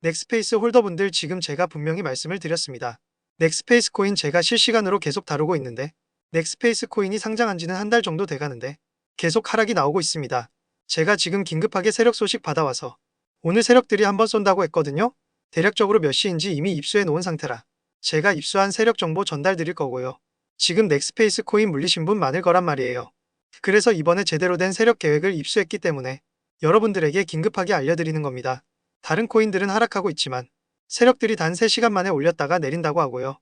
넥스페이스 홀더분들 지금 제가 분명히 말씀을 드렸습니다. 넥스페이스 코인 제가 실시간으로 계속 다루고 있는데 넥스페이스 코인이 상장한 지는 한 달 정도 돼가는데 계속 하락이 나오고 있습니다. 제가 지금 긴급하게 세력 소식 받아와서 오늘 세력들이 한번 쏜다고 했거든요. 대략적으로 몇 시인지 이미 입수해 놓은 상태라 제가 입수한 세력 정보 전달 드릴 거고요. 지금 넥스페이스 코인 물리신 분 많을 거란 말이에요. 그래서 이번에 제대로 된 세력 계획을 입수했기 때문에 여러분들에게 긴급하게 알려드리는 겁니다. 다른 코인들은 하락하고 있지만 세력들이 단 3시간 만에 올렸다가 내린다고 하고요.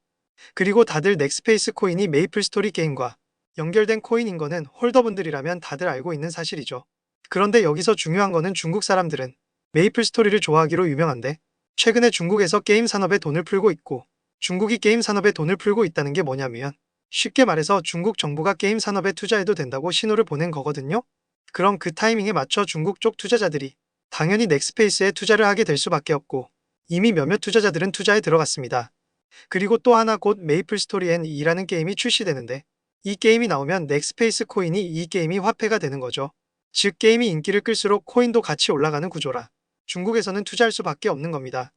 그리고 다들 넥스페이스 코인이 메이플 스토리 게임과 연결된 코인인 거는 홀더분들이라면 다들 알고 있는 사실이죠. 그런데 여기서 중요한 거는 중국 사람들은 메이플 스토리를 좋아하기로 유명한데 최근에 중국에서 게임 산업에 돈을 풀고 있고 중국이 게임 산업에 돈을 풀고 있다는 게 뭐냐면 쉽게 말해서 중국 정부가 게임 산업에 투자해도 된다고 신호를 보낸 거거든요. 그럼 그 타이밍에 맞춰 중국 쪽 투자자들이 당연히 넥스페이스에 투자를 하게 될 수밖에 없고 이미 몇몇 투자자들은 투자에 들어갔습니다. 그리고 또 하나 곧 메이플 스토리 N2라는 게임이 출시되는데 이 게임이 나오면 넥스페이스 코인이 이 게임이 화폐가 되는 거죠. 즉 게임이 인기를 끌수록 코인도 같이 올라가는 구조라 중국에서는 투자할 수밖에 없는 겁니다.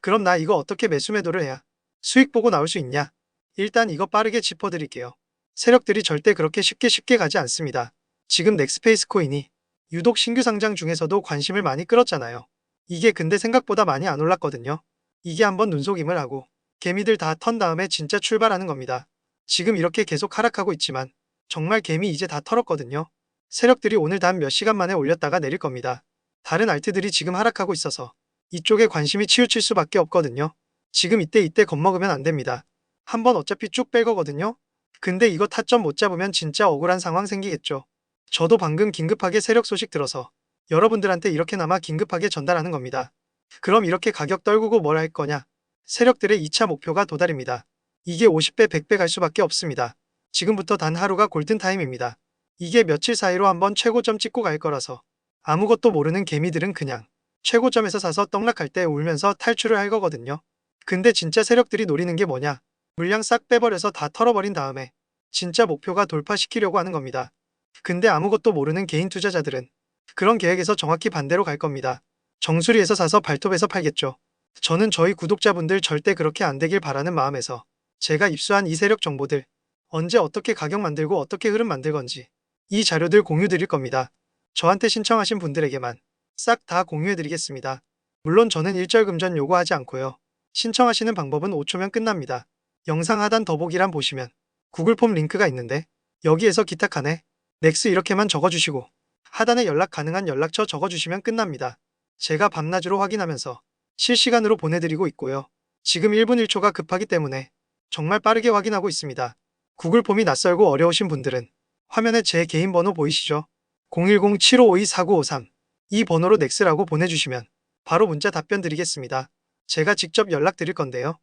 그럼 나 이거 어떻게 매수 매도를 해야 수익 보고 나올 수 있냐? 일단 이거 빠르게 짚어드릴게요. 세력들이 절대 그렇게 쉽게 쉽게 가지 않습니다. 지금 넥스페이스 코인이 유독 신규 상장 중에서도 관심을 많이 끌었잖아요. 이게 근데 생각보다 많이 안 올랐거든요. 이게 한번 눈속임을 하고 개미들 다 턴 다음에 진짜 출발하는 겁니다. 지금 이렇게 계속 하락하고 있지만 정말 개미 이제 다 털었거든요. 세력들이 오늘 단 몇 시간 만에 올렸다가 내릴 겁니다. 다른 알트들이 지금 하락하고 있어서 이쪽에 관심이 치우칠 수밖에 없거든요. 지금 이때 이때 겁먹으면 안 됩니다. 한번 어차피 쭉 뺄 거거든요. 근데 이거 타점 못 잡으면 진짜 억울한 상황 생기겠죠. 저도 방금 긴급하게 세력 소식 들어서 여러분들한테 이렇게나마 긴급하게 전달하는 겁니다. 그럼 이렇게 가격 떨구고 뭘 할 거냐? 세력들의 2차 목표가 도달입니다. 이게 50배, 100배 갈 수밖에 없습니다. 지금부터 단 하루가 골든타임입니다. 이게 며칠 사이로 한번 최고점 찍고 갈 거라서 아무것도 모르는 개미들은 그냥 최고점에서 사서 떡락할 때 울면서 탈출을 할 거거든요. 근데 진짜 세력들이 노리는 게 뭐냐? 물량 싹 빼버려서 다 털어버린 다음에 진짜 목표가 돌파시키려고 하는 겁니다. 근데 아무것도 모르는 개인 투자자들은 그런 계획에서 정확히 반대로 갈 겁니다. 정수리에서 사서 발톱에서 팔겠죠. 저는 저희 구독자분들 절대 그렇게 안 되길 바라는 마음에서 제가 입수한 이 세력 정보들 언제 어떻게 가격 만들고 어떻게 흐름 만들 건지 이 자료들 공유 드릴 겁니다. 저한테 신청하신 분들에게만 싹 다 공유해 드리겠습니다. 물론 저는 일절 금전 요구하지 않고요. 신청하시는 방법은 5초면 끝납니다. 영상 하단 더보기란 보시면 구글 폼 링크가 있는데 여기에서 칸에 넥스 이렇게만 적어주시고 하단에 연락 가능한 연락처 적어주시면 끝납니다. 제가 밤낮으로 확인하면서 실시간으로 보내드리고 있고요. 지금 1분 1초가 급하기 때문에 정말 빠르게 확인하고 있습니다. 구글 폼이 낯설고 어려우신 분들은 화면에 제 개인 번호 보이시죠? 010-7552-4953 이 번호로 넥스라고 보내주시면 바로 문자 답변 드리겠습니다. 제가 직접 연락 드릴 건데요.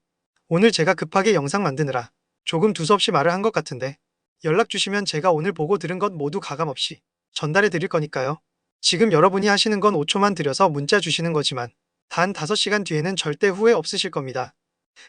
오늘 제가 급하게 영상 만드느라 조금 두서없이 말을 한 것 같은데 연락 주시면 제가 오늘 보고 들은 것 모두 가감없이 전달해 드릴 거니까요. 지금 여러분이 하시는 건 5초만 들여서 문자 주시는 거지만 단 5시간 뒤에는 절대 후회 없으실 겁니다.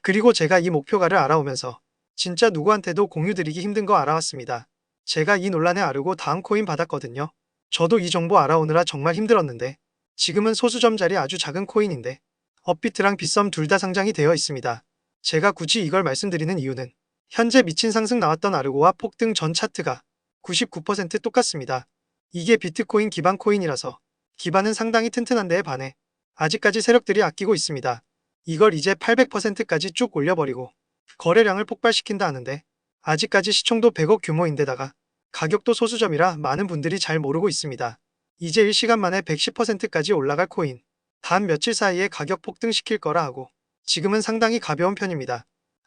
그리고 제가 이 목표가를 알아오면서 진짜 누구한테도 공유 드리기 힘든 거 알아왔습니다. 제가 이 논란에 아르고 다음 코인 받았거든요. 저도 이 정보 알아오느라 정말 힘들었는데 지금은 소수점짜리 아주 작은 코인인데 업비트랑 빗썸 둘 다 상장이 되어 있습니다. 제가 굳이 이걸 말씀드리는 이유는 현재 미친 상승 나왔던 아르고와 폭등 전 차트가 99% 똑같습니다. 이게 비트코인 기반 코인이라서 기반은 상당히 튼튼한 데에 반해 아직까지 세력들이 아끼고 있습니다. 이걸 이제 800%까지 쭉 올려버리고 거래량을 폭발시킨다 하는데 아직까지 시총도 100억 규모인데다가 가격도 소수점이라 많은 분들이 잘 모르고 있습니다. 이제 1시간 만에 110%까지 올라갈 코인. 단 며칠 사이에 가격 폭등시킬 거라 하고 지금은 상당히 가벼운 편입니다.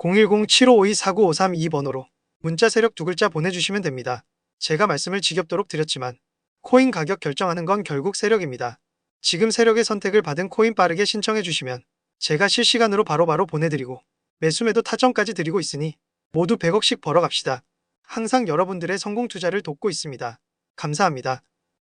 010-7552-4953이 번호로 문자 세력 두 글자 보내주시면 됩니다. 제가 말씀을 지겹도록 드렸지만 코인 가격 결정하는 건 결국 세력입니다. 지금 세력의 선택을 받은 코인 빠르게 신청해 주시면 제가 실시간으로 바로바로 보내드리고 매수매도 타점까지 드리고 있으니 모두 100억씩 벌어갑시다. 항상 여러분들의 성공 투자를 돕고 있습니다. 감사합니다.